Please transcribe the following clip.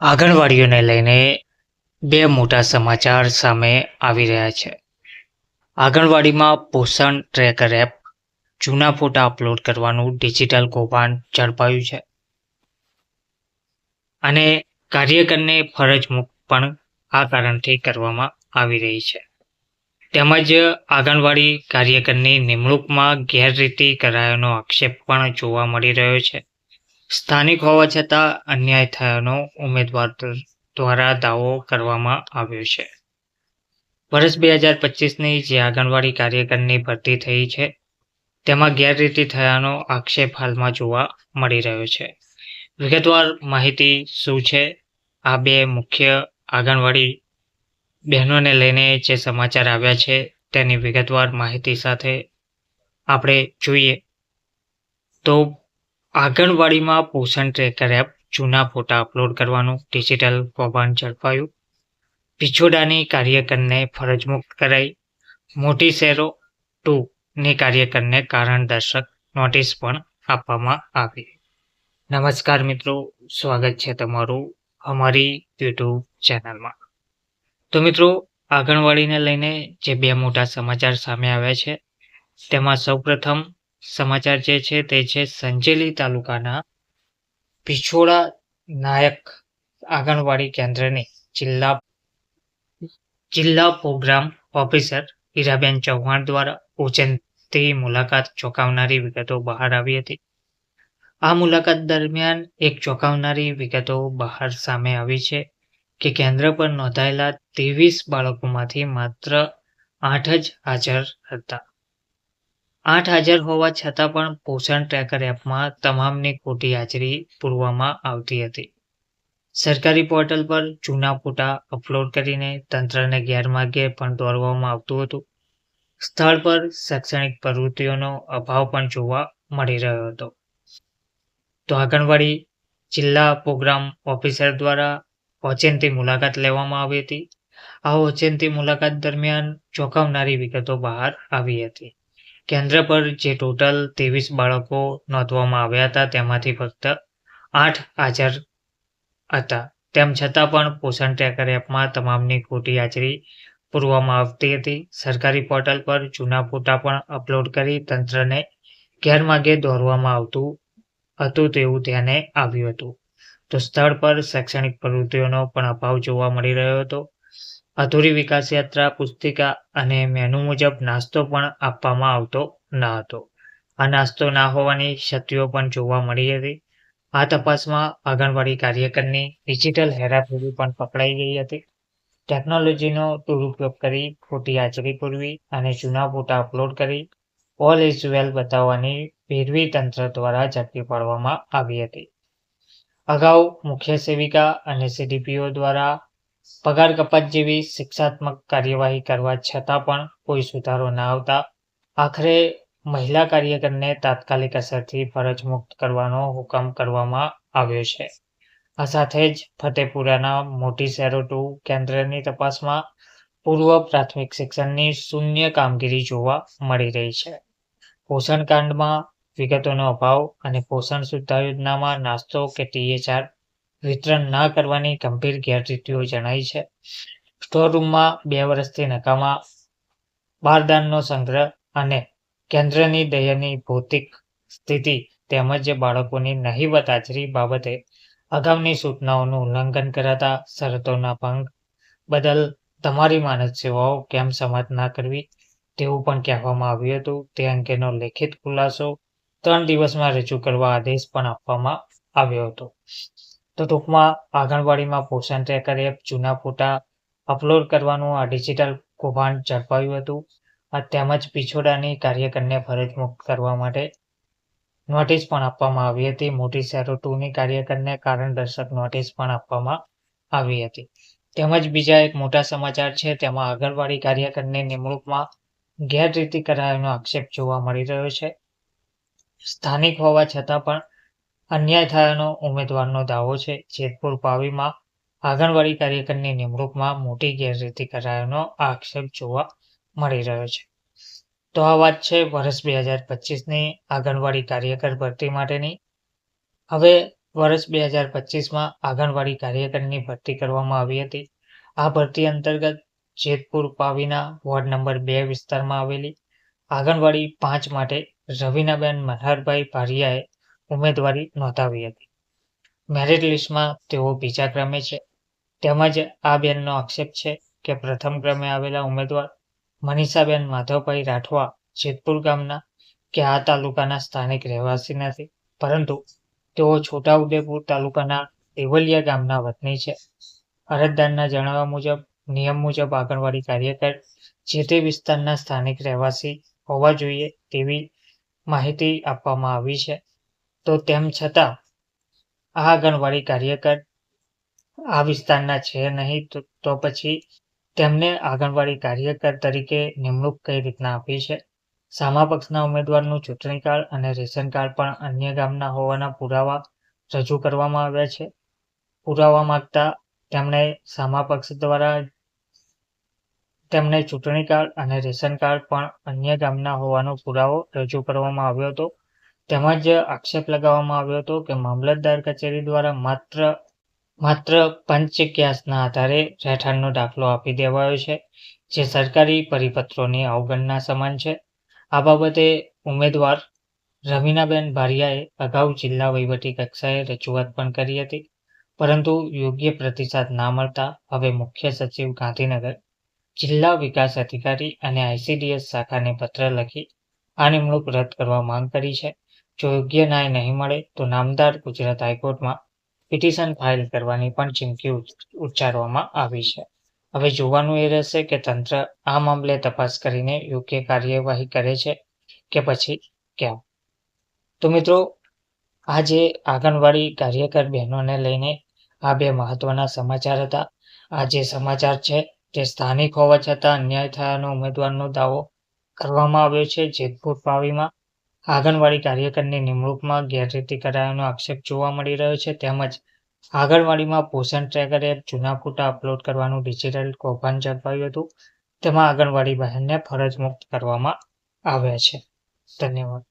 આંગણવાડીઓને લઈને બે મોટા સમાચાર સામે આવી રહ્યા છે. આંગણવાડીમાં પોષણ ટ્રેકર એપ જૂના ફોટા અપલોડ કરવાનું ડિજિટલ કૌભાંડ ઝડપાયું છે. અને કાર્યકરને ફરજ મુક્ત પણ આ કારણથી કરવામાં આવી રહી છે. તેમજ આંગણવાડી કાર્યકરની નિમણૂકમાં ગેરરીતિ કરાયાનો આક્ષેપ પણ જોવા મળી રહ્યો છે. સ્થાનિક હોવા છતાં અન્યાય થયાનો ઉમેદવાર દ્વારા દાવો કરવામાં આવ્યો છે. વર્ષ બે હજાર પચીસની જે આંગણવાડી કાર્યકરની ભરતી થઈ છે, તેમાં ગેરરીતિ થયાનો આક્ષેપ હાલમાં જોવા મળી રહ્યો છે. વિગતવાર માહિતી શું છે? આ બે મુખ્ય આંગણવાડી બહેનોને લઈને જે સમાચાર આવ્યા છે, તેની વિગતવાર માહિતી સાથે આપણે જોઈએ. તો આંગણવાડીમાં પોષણ ટ્રેકર એપ જૂના ફોટા અપલોડ કરવાનું, ડિજિટલ કૌભાંડ ઝડપાયું. પિછોડાની કાર્યકરને ફરજમુક્ત કરાઈ. મોટી શેરો ટુ ની કાર્યકરને કારણદર્શક નોટિસ પણ આપવામાં આવી. નમસ્કાર મિત્રો, સ્વાગત છે તમારું અમારી યુટ્યુબ ચેનલમાં. તો મિત્રો, આંગણવાડીને લઈને જે બે મોટા સમાચાર સામે આવ્યા છે, તેમાં સૌપ્રથમ સમાચાર જે છે તે છે સંજેલી તાલુકાના પિછોડા નાયક આંગણવાડી કેન્દ્રની જિલ્લા જિલ્લા પ્રોગ્રામ ઓફિસર હીરાબેન ચૌહાણ દ્વારા ઉજનતી મુલાકાત ચોંકાવનારી વિગતો બહાર આવી હતી. આ મુલાકાત દરમિયાન એક ચોંકાવનારી વિગતો બહાર સામે આવી છે કે કેન્દ્ર પર નોંધાયેલા ત્રેવીસ બાળકોમાંથી માત્ર આઠ જ હાજર હતા. આઠ હાજર હોવા છતાં પણ પોષણ ટ્રેકર એપમાં તમામની ખોટી હાજરી પૂરવામાં આવતી હતી. સરકારી પોર્ટલ પર જૂના ફોટા અપલોડ કરીને તંત્રને ગેરમાર્ગે પણ દોરવામાં આવતું હતું. સ્થળ પર શૈક્ષણિક પ્રવૃત્તિઓનો અભાવ પણ જોવા મળી રહ્યો હતો. તો આંગણવાડી જિલ્લા પ્રોગ્રામ ઓફિસર દ્વારા ઓચિંતી મુલાકાત લેવામાં આવી હતી. આ ઓચિંતી મુલાકાત દરમિયાન ચોંકાવનારી વિગતો બહાર આવી હતી. કેન્દ્ર પર જે ટોટલ ત્રેવીસ બાળકો નોંધવામાં આવ્યા હતા, તેમાંથી ફક્ત આઠ હાજર હતા. તેમ છતાં પણ પોષણ ટ્રેકર એપમાં તમામની ખોટી હાજરી પૂરવામાં આવતી હતી. સરકારી પોર્ટલ પર જૂના ફોટા પણ અપલોડ કરી તંત્રને ગેરમાર્ગે દોરવામાં આવતું હતું તેવું ધ્યાને આવ્યું હતું. તો સ્થળ પર શૈક્ષણિક પ્રવૃત્તિઓનો પણ અભાવ જોવા મળી રહ્યો હતો. અધૂરી વિકાસ યાત્રા, પુસ્તિકા અને મેનુ મુજબ નાસ્તો પણ આપવામાં આવતો ન હતો. આ નાસ્તો ના હોવાની ક્ષતિઓ પણ જોવા મળી હતી. આ તપાસમાં આંગણવાડી કાર્યકરની ડિજિટલ હેરાફેરી પણ પકડાઈ ગઈ હતી. ટેકનોલોજીનો દુરુપયોગ કરી ખોટી હાજરી પૂરવી અને જૂના ફોટા અપલોડ કરી ઓલ ઇઝ વેલ બતાવવાની ભેરવી તંત્ર દ્વારા ઝડપી પાડવામાં આવી હતી. અગાઉ મુખ્ય સેવિકા અને સીડીપીઓ દ્વારા પગાર કપાત જેવી શિક્ષાત્મક કાર્યવાહી કરવા છતાં પણ કોઈ સુધારો ન આવતા. આખરે મહિલા કાર્યકરને તાત્કાલિક અસરથી ફરજ મુક્ત કરવાનો હુકમ કરવામાં આવ્યો છે. આ સાથે જ ફતેપુરાના મોટી શહેરો ટુ કેન્દ્રની તપાસમાં પૂર્વ પ્રાથમિક શિક્ષણની શૂન્ય કામગીરી જોવા મળી રહી છે. પોષણ કાંડમાં વિગતોનો અભાવ અને પોષણ સુવિધા યોજનામાં નાસ્તો કે ટીએચઆર વિતરણ ન કરવાની ગંભીર ગેરરીતિઓ જણાઈ છે. સ્ટોર રૂમમાં બે વર્ષથી નકામા બારદાનનો સંગ્રહ અને કેન્દ્રની દયાની ભૌતિક સ્થિતિ તેમજ બાળકોની નહીવત હાજરી બાબતે અગાઉની સૂચનાઓનું ઉલ્લંઘન કરાતા શરતોના ભંગ બદલ તમારી માનદ સેવાઓ કેમ સમાપ્ત ના કરવી તેવું પણ કહેવામાં આવ્યું હતું. તે અંગેનો લેખિત ખુલાસો ત્રણ દિવસમાં રજૂ કરવા આદેશ પણ આપવામાં આવ્યો હતો. તો ટૂંકમાં આંગણવાડીમાં પોષણ ટ્રેકર એપ જૂના ફોટા અપલોડ કરવાનું આ ડિજિટલ કૌભાંડ ઝડપાયું હતું. આ તેમજ પિછોડાની કાર્યકરને ફરજ મુક્ત કરવા માટે નોટિસ પણ આપવામાં આવી હતી. મોટી શહેરો ટુની કાર્યકરને કારણ દર્શક નોટિસ પણ આપવામાં આવી હતી. તેમજ બીજા એક મોટા સમાચાર છે, તેમાં આંગણવાડી કાર્યકરની નિમણૂકમાં ગેરરીતિ કરાયાનો આક્ષેપ જોવા મળી રહ્યો છે. સ્થાનિક હોવા છતાં પણ અન્યાય થયાનો ઉમેદવારનો દાવો છે. જેતપુર પાવીમાં આંગણવાડી કાર્યકરની નિમણૂકમાં મોટી ગેરરીતિ કરાયાનો આક્ષેપ જોવા મળી રહ્યો છે. તો આ વાત છે વર્ષ બે હજાર પચીસની આંગણવાડી કાર્યકર ભરતી માટેની. હવે વર્ષ બે હજાર પચીસમાં આંગણવાડી કાર્યકરની ભરતી કરવામાં આવી હતી. આ ભરતી અંતર્ગત જેતપુર પાવીના વોર્ડ નંબર બે વિસ્તારમાં આવેલી આંગણવાડી પાંચ માટે રવિનાબેન મલ્હારભાઈ ભારિયાએ ઉમેદવારી નોંધાવી હતી. મેરિટ લિસ્ટમાં તેઓ બીજા ક્રમે છે. તેમજ આ બેનનો આક્ષેપ છે કે પ્રથમ ક્રમે આવેલા ઉમેદવાર મનીષાબેન માધવભાઈ રાઠવા જેતપુર ગામના કે આ તાલુકાના સ્થાનિક રહેવાસી નથી. પરંતુ તેઓ છોટાઉદેપુર તાલુકાના દેવલિયા ગામના વતની છે. અરજદારના જણાવ્યા મુજબ, નિયમ મુજબ આંગણવાડી કાર્યકર જે તે વિસ્તારના સ્થાનિક રહેવાસી હોવા જોઈએ તેવી માહિતી આપવામાં આવી છે. તો તેમ છતાં, આ આંગણવાડી કાર્યકર આ વિસ્તારના છે નહીં તો પછી તેમને આંગણવાડી કાર્યકર તરીકે નિમણૂક કઈ રીતના આપી છે? સામા પક્ષના ઉમેદવારનું ચૂંટણી કાર્ડ અને રેશન કાર્ડ પણ અન્ય ગામના હોવાના પુરાવા રજૂ કરવામાં આવ્યા છે. પુરાવા માંગતા તેમણે સામા પક્ષ દ્વારા તેમને ચૂંટણી કાર્ડ અને રેશન કાર્ડ પણ અન્ય ગામના હોવાનો પુરાવો રજૂ કરવામાં આવ્યો હતો. તેમજ આક્ષેપ લગાવવામાં આવ્યો હતો કે મામલતદાર કચેરી દ્વારા માત્ર માત્ર પંચ ક્યાસના આધારે રહેઠાણનો દાખલો આપી દેવાયો છે, જે સરકારી પરિપત્રોની અવગણના સમાન છે. આ બાબતે ઉમેદવાર રમીનાબેન ભારિયાએ અગાઉ જિલ્લા વહીવટી કક્ષાએ રજૂઆત પણ કરી હતી, પરંતુ યોગ્ય પ્રતિસાદ ના મળતા હવે મુખ્ય સચિવ ગાંધીનગર જિલ્લા વિકાસ અધિકારી અને આઈસીડીએસ શાખાને પત્ર લખી આ નિમણૂક રદ કરવા માંગ કરી છે. જો યોગ્ય ન્યાય નહીં મળે તો નામદાર ગુજરાત હાઈકોર્ટમાં પિટિશન ફાઇલ કરવાની પણ ચીમકી ઉચ્ચારવામાં આવી છે. હવે જોવાનું એ રહેશે કે તંત્ર આ મામલે તપાસ કરીને યોગ્ય કાર્યવાહી કરે છે કે પછી કેમ તો મિત્રો, આજે આંગણવાડી કાર્યકર બહેનોને લઈને આ બે મહત્વના સમાચાર હતા. આ જે સમાચાર છે તે સ્થાનિક હોવા છતાં અન્યાય થયાનો ઉમેદવારનો દાવો કરવામાં આવ્યો છે જેતપુર પાવીમાં. આંગણવાડી કાર્યકરની નિમણૂકમાં ગેરરીતિ કરાયાનો આક્ષેપ જોવા મળી રહ્યો છે. તેમજ આંગણવાડીમાં પોષણ ટ્રેકર એપ જૂના ફોટા અપલોડ કરવાનું ડિજિટલ કૌભાંડ ઝડપાયું હતું. તેમાં આંગણવાડી બહેનને ફરજ મુક્ત કરવામાં આવ્યા છે. ધન્યવાદ.